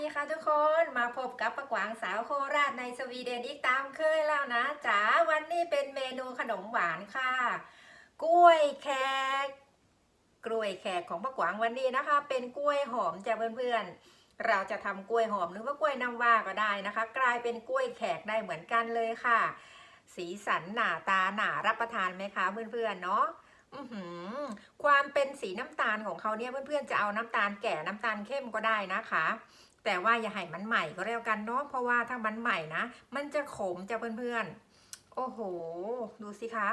ดีค่ะทุกคนมาพบกับปะกวางสาวโคราชในสวีเดนอีกตามเคยแล้วนะจ๋าวันนี้เป็นเมนูขนมหวานค่ะ กล้วยแขกกล้วยแขกของปะกวางวันนี้นะคะ เป็นกล้วยหอมจ้ะเพื่อนๆ เราจะทำกล้วยหอมหรือว่ากล้วยน้ำว้าก็ได้นะคะ กลายเป็นกล้วยแขกได้เหมือนกันเลยค่ะ สีสันหน้าตาหนารับประทานไหมคะเพื่อนๆเนาะความเป็นสีน้ำตาลของเขาเนี่ยเพื่อนๆจะเอาน้ำตาลแก่น้ำตาลเข้มก็ได้นะคะ แต่ว่าอย่าให้มันใหม่ก็แล้วกันเนาะเพราะว่าถ้ามันใหม่นะ มันจะขมจะเพื่อนๆ โอ้โห ดูสิคะ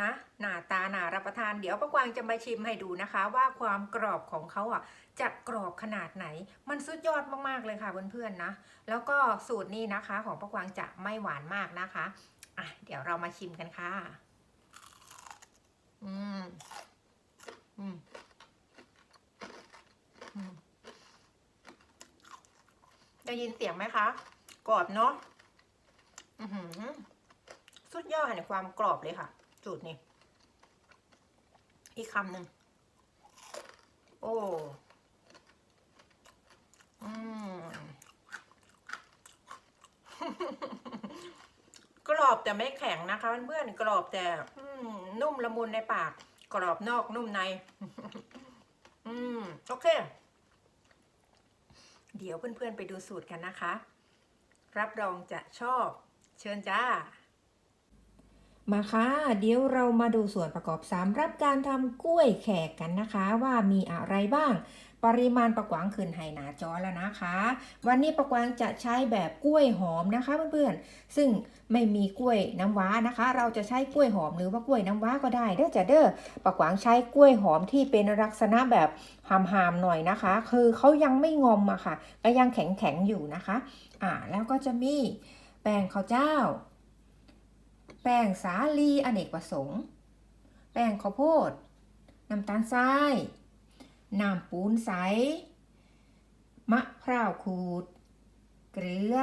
นะหน้าตาหน้ารับประทานเดี๋ยวป้ากวางจะมาชิมให้ดูนะคะ ว่าความกรอบของเขาอะจะกรอบขนาดไหน มันสุดยอดมากๆเลยค่ะเพื่อนๆนะ แล้วก็สูตรนี้นะคะของป้ากวางจะไม่หวานมากนะคะอะเดี๋ยวเรามาชิมกันค่ะ อืม อืม อืม ได้ยินเสียงไหมคะ กรอบเนาะสุดยอดในความกรอบเลยค่ะสูตรนี้ อีกคำหนึ่ง โอ้อืมกรอบแต่ไม่แข็งนะคะเพื่อนๆกรอบแต่นุ่มละมุนในปาก กรอบนอกนุ่มใน อืม โอเค เดี๋ยวเพื่อนๆไปดูสูตรกันนะคะ รับรองจะชอบ เชิญจ้า มาค่ะ เดี๋ยวเรามาดูส่วนประกอบสามรับการทำกล้วยแขกกันนะคะ ว่ามีอะไรบ้าง ปริมาณประกวางขึ้นให้หนาจอแล้วนะคะ วันนี้ประกวางจะใช้แบบกล้วยหอมนะคะเพื่อนๆซึ่งไม่มีกล้วยน้ำว้านะคะ เราจะใช้กล้วยหอมหรือว่ากล้วยน้ำว้าก็ได้เด้อจ้ะเด้อประกวางใช้กล้วยหอมที่เป็นลักษณะแบบหามๆหน่อยนะคะ คือเขายังไม่งอมอะค่ะก็ยังแข็งๆอยู่นะคะ อ่าแล้วก็จะมีแป้งข้าวเจ้า แป้งสาลีอเนกประสงค์ แป้งข้าวโพดน้ำตาลทราย น้ำปูนใส มะพร้าวขูด เกลือ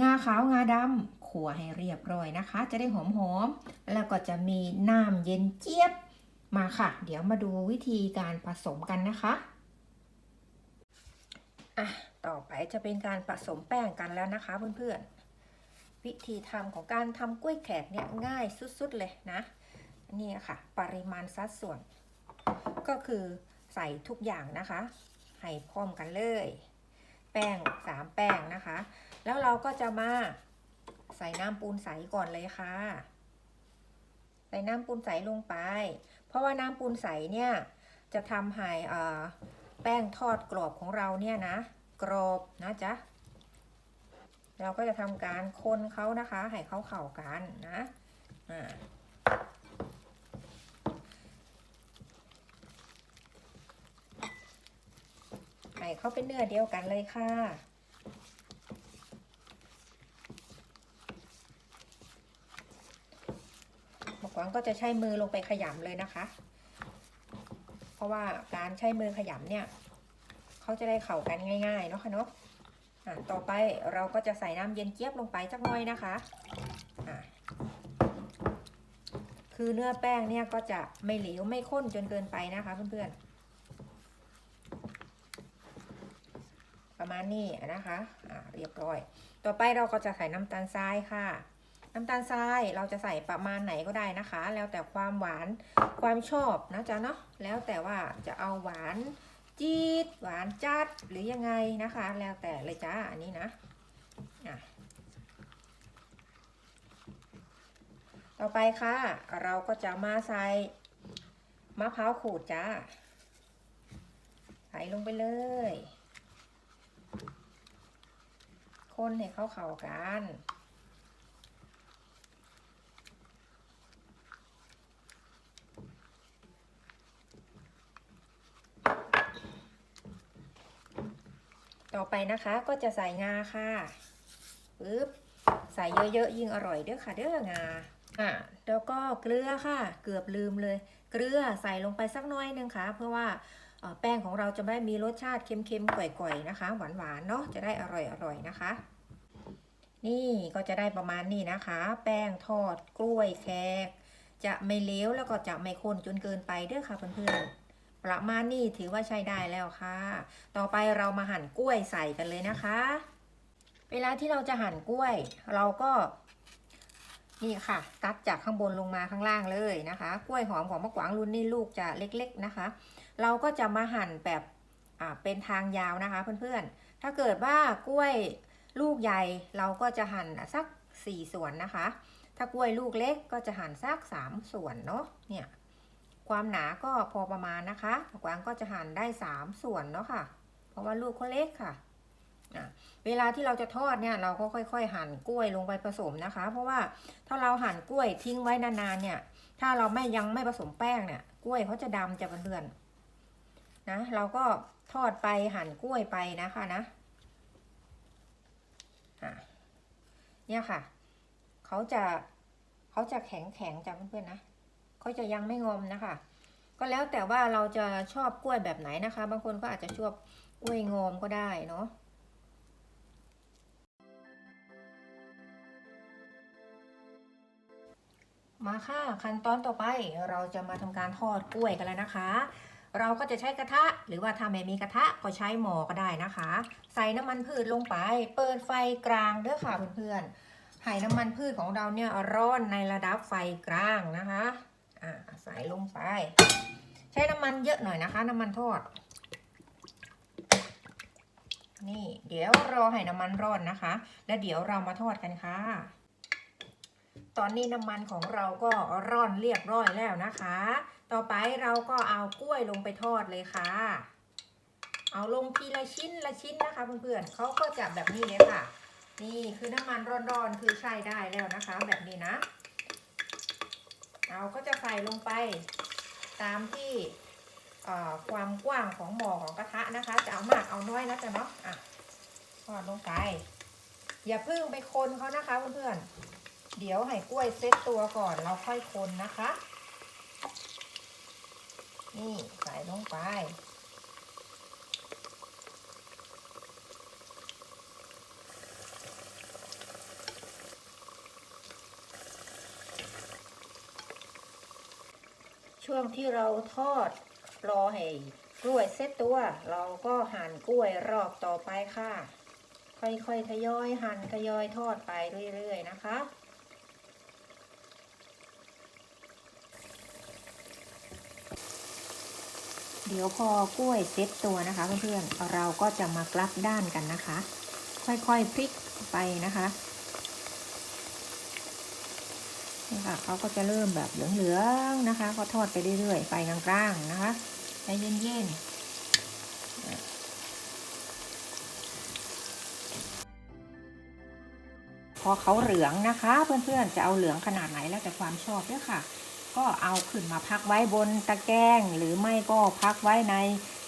งาขาวงาดำขั่วให้เรียบร้อยนะคะ จะได้หอมๆแล้วก็จะมีน้ำเย็นเจี๊ยบมาค่ะ เดี๋ยวมาดูวิธีการผสมกันนะคะอะต่อไปจะเป็นการผสมแป้งกันแล้วนะคะเพื่อนๆ วิธีทำของการทำกล้วยแขกเนี่ยง่ายสุดๆเลยนะ นี่ค่ะ ปริมาณสัดส่วน ก็คือ ใส่ทุกอย่างนะคะ ให้พร้อมกันเลย แป้งสามแป้งนะคะ แล้วเราก็จะมาใส่น้ำปูนใสก่อนเลยค่ะ ใส่น้ำปูนใสลงไป เพราะว่าน้ำปูนใสเนี่ยจะทำให้อ่าแป้งทอดกรอบของเราเนี่ยนะ กรอบนะจ๊ะเราก็จะทำการคนเขานะคะ ให้เขาเข้ากันนะอ่าให้ เข้าเป็นเนื้อเดียวกันเลยค่ะบอกวังก็จะใช้มือลงไปขยำเลยนะคะ เพราะว่าการใช้มือขยำเนี่ยเขาจะได้เข้ากันง่าย ๆ เนาะค่ะเนาะต่อไปเราก็จะใส่น้ำเย็นเจี๊ยบลงไปสักน่อยนะคะะคือเนื้อแป้งเนี่ยก็จะไม่เหลวไม่ข้นจนเกินไปนะคะเพื่อนๆ ประมาณนี้นะคะอะเรียบร้อย ต่อไปเราก็จะใส่น้ำตาลทรายค่ะ น้ำตาลทรายเราจะใส่ประมาณไหนก็ได้นะคะ แล้วแต่ความหวานความชอบนะจ๊ะเนาะแล้วแต่ว่าจะเอาหวานจี๊ดหวานจัดหรือยังไงนะคะ แล้วแต่เลยจ้าอันนี้นะอะต่อไปค่ะ เราก็จะมาใส่มะพร้าวขูดจ้า ใส่ลงไปเลย คนให้เขาเข้ากันต่อไปนะคะก็จะใส่งาค่ะปึ๊บใส่เยอะๆยิ่งอร่อยเด้อค่ะเด้องาอะแล้วก็เกลือค่ะ เกือบลืมเลย เกลือใส่ลงไปสักน้อยนึงค่ะ เพื่อว่า แป้งของเราจะไม่มีรสชาติเค็มๆก่อยๆนะคะ หวานๆเนาะจะได้อร่อยๆนะคะ นี่ก็จะได้ประมาณนี้นะคะ แป้งทอดกล้วยแขก จะไม่เลี้ยวแล้วก็จะไม่ข้นจนเกินไปเด้อค่ะเพื่อนๆประมาณนี้ถือว่าใช้ได้แล้วค่ะ ต่อไปเรามาหั่นกล้วยใส่กันเลยนะคะ เวลาที่เราจะหั่นกล้วย เราก็ นี่ค่ะตัดจากข้างบนลงมาข้างล่างเลยนะคะ กล้วยหอมของมะกวางรุ่นนี้ลูกจะเล็ก ๆนะคะ เราก็จะมาหั่นแบบเป็นทางยาวนะคะเพื่อนๆ ถ้าเกิดว่ากล้วยลูกใหญ่เราก็จะหั่นสัก 4 ส่วนนะคะ ถ้ากล้วยลูกเล็กก็จะหั่นสัก 3 ส่วนเนาะเนี่ยความหนาก็พอประมาณนะคะกวางก็จะหั่นได้ 3 ส่วนเนาะค่ะ เพราะว่าลูกเขาเล็กค่ะ เวลาที่เราจะทอดเนี่ยเราก็ค่อย ๆ หั่นกล้วยลงไปผสมนะคะ เพราะว่าถ้าเราหั่นกล้วยทิ้งไว้นานๆเนี่ย ถ้าเราไม่ยังไม่ผสมแป้งเนี่ย กล้วยเขาจะดำจะเพื่อนๆนะเราก็ทอดไปหั่นกล้วยไปนะคะนะเนี่ยค่ะเขาจะเขาจะแข็งแข็งจ้ะเพื่อนๆนะเขาจะยังไม่งอมนะคะ ก็แล้วแต่ว่าเราจะชอบกล้วยแบบไหนนะคะ บางคนก็อาจจะชอบกล้วยงอมก็ได้เนาะ มาค่ะ ขั้นตอนต่อไปเราจะมาทำการทอดกล้วยกันแล้วนะคะ เราก็จะใช้กระทะ หรือว่าถ้าไม่มีกระทะก็ใช้หม้อก็ได้นะคะ ใส่น้ำมันพืชลงไป เปิดไฟกลางเด้อค่ะเพื่อนๆให้น้ำมันพืชของเราเนี่ยร้อนในระดับไฟกลางนะคะอ่าใส่ลงไป ใช้น้ำมันเยอะหน่อยนะคะ น้ำมันทอด นี่เดี๋ยวรอให้น้ำมันร้อนนะคะ แล้วเดี๋ยวเรามาทอดกันค่ะ ตอนนี้น้ำมันของเราก็ร่อนเรียบร้อยแล้วนะคะ ต่อไปเราก็เอากล้วยลงไปทอดเลยค่ะ เอาลงทีละชิ้นละชิ้นนะคะเพื่อนๆเขาก็จะแบบนี้เลยค่ะ นี่คือน้ำมันร้อนๆคือใช้ได้แล้วนะคะ แบบนี้นะ เราก็จะใส่ลงไปตามที่ความกว้างของหม้อของกระทะนะคะ จะเอามากเอาน้อยนะจ๊ะเนาะอะทอดลงไป อย่าเพิ่งไปคนเขานะคะเพื่อนๆ เดี๋ยวให้กล้วยเซ็ตตัวก่อนเราค่อยคนนะคะ นี่ใส่ลงไป ช่วงที่เราทอดรอให้กล้วยเซ็ตตัว เราก็หั่นกล้วยรอบต่อไปค่ะ ค่อยๆทยอยหั่นทยอยทอดไปเรื่อยๆนะคะ เดี๋ยวพอกล้วยเซ็ตตัวนะคะเพื่อนๆเราก็จะมากลับด้านกันนะคะ ค่อยๆพลิกไปนะคะนี่ค่ะเขาก็จะเริ่มแบบเหลืองๆนะคะ ก็ทอดไปเรื่อยๆไฟกลางๆนะคะใจเย็นๆพอเขาเหลืองนะคะ เพื่อนๆจะเอาเหลืองขนาดไหนแล้วแต่ความชอบด้วยค่ะ ก็เอาขึ้นมาพักไว้บนตะแกรงหรือไม่ก็พักไว้ใน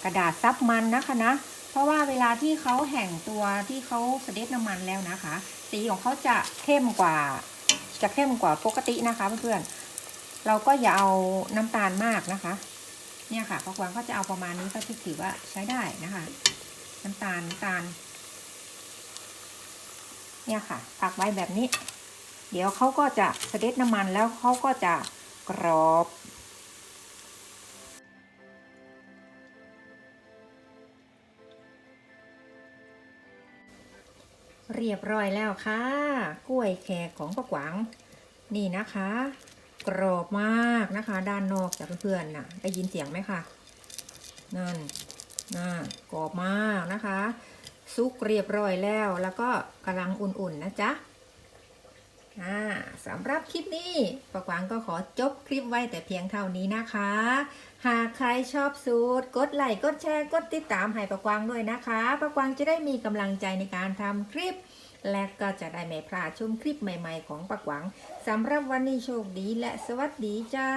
กระดาษซับมันนะคะนะ เพราะว่าเวลาที่เขาแห่งตัวที่เขาเสด็จน้ำมันแล้วนะคะ สีของเขาจะเข้มกว่า จะเข้มกว่าปกตินะคะเพื่อนๆเราก็อย่าเอาน้ำตาลมากนะคะ เนี่ยค่ะพอกวางก็จะเอาประมาณนี้ก็ถือว่าใช้ได้นะคะ น้ำตาลน้ำตาล เนี่ยค่ะพักไว้แบบนี้ เดี๋ยวเขาก็จะเสด็จน้ำมันแล้วเขาก็จะ กรอบ เรียบร้อยแล้วค่ะ กล้วยแขกของป้ากวาง นี่นะคะ กรอบมากนะคะ ด้านนอกจากเพื่อนๆน่ะได้ยินเสียงไหมคะนั่นน่ากรอบมากนะคะ ซุกเรียบร้อยแล้วแล้วก็กำลังอุ่นๆนะจ๊ะ สำหรับคลิปนี้ปะกวางก็ขอจบคลิปไว้แต่เพียงเท่านี้นะคะ หากใครชอบสูตร กดไลค์ กดแชร์ กดติดตามให้ปะกวางด้วยนะคะปะกวางจะได้มีกำลังใจในการทำคลิป และก็จะได้ไม่พลาดชมคลิปใหม่ ๆ ของปะกวางสำหรับวันนี้โชคดีและสวัสดีจ้า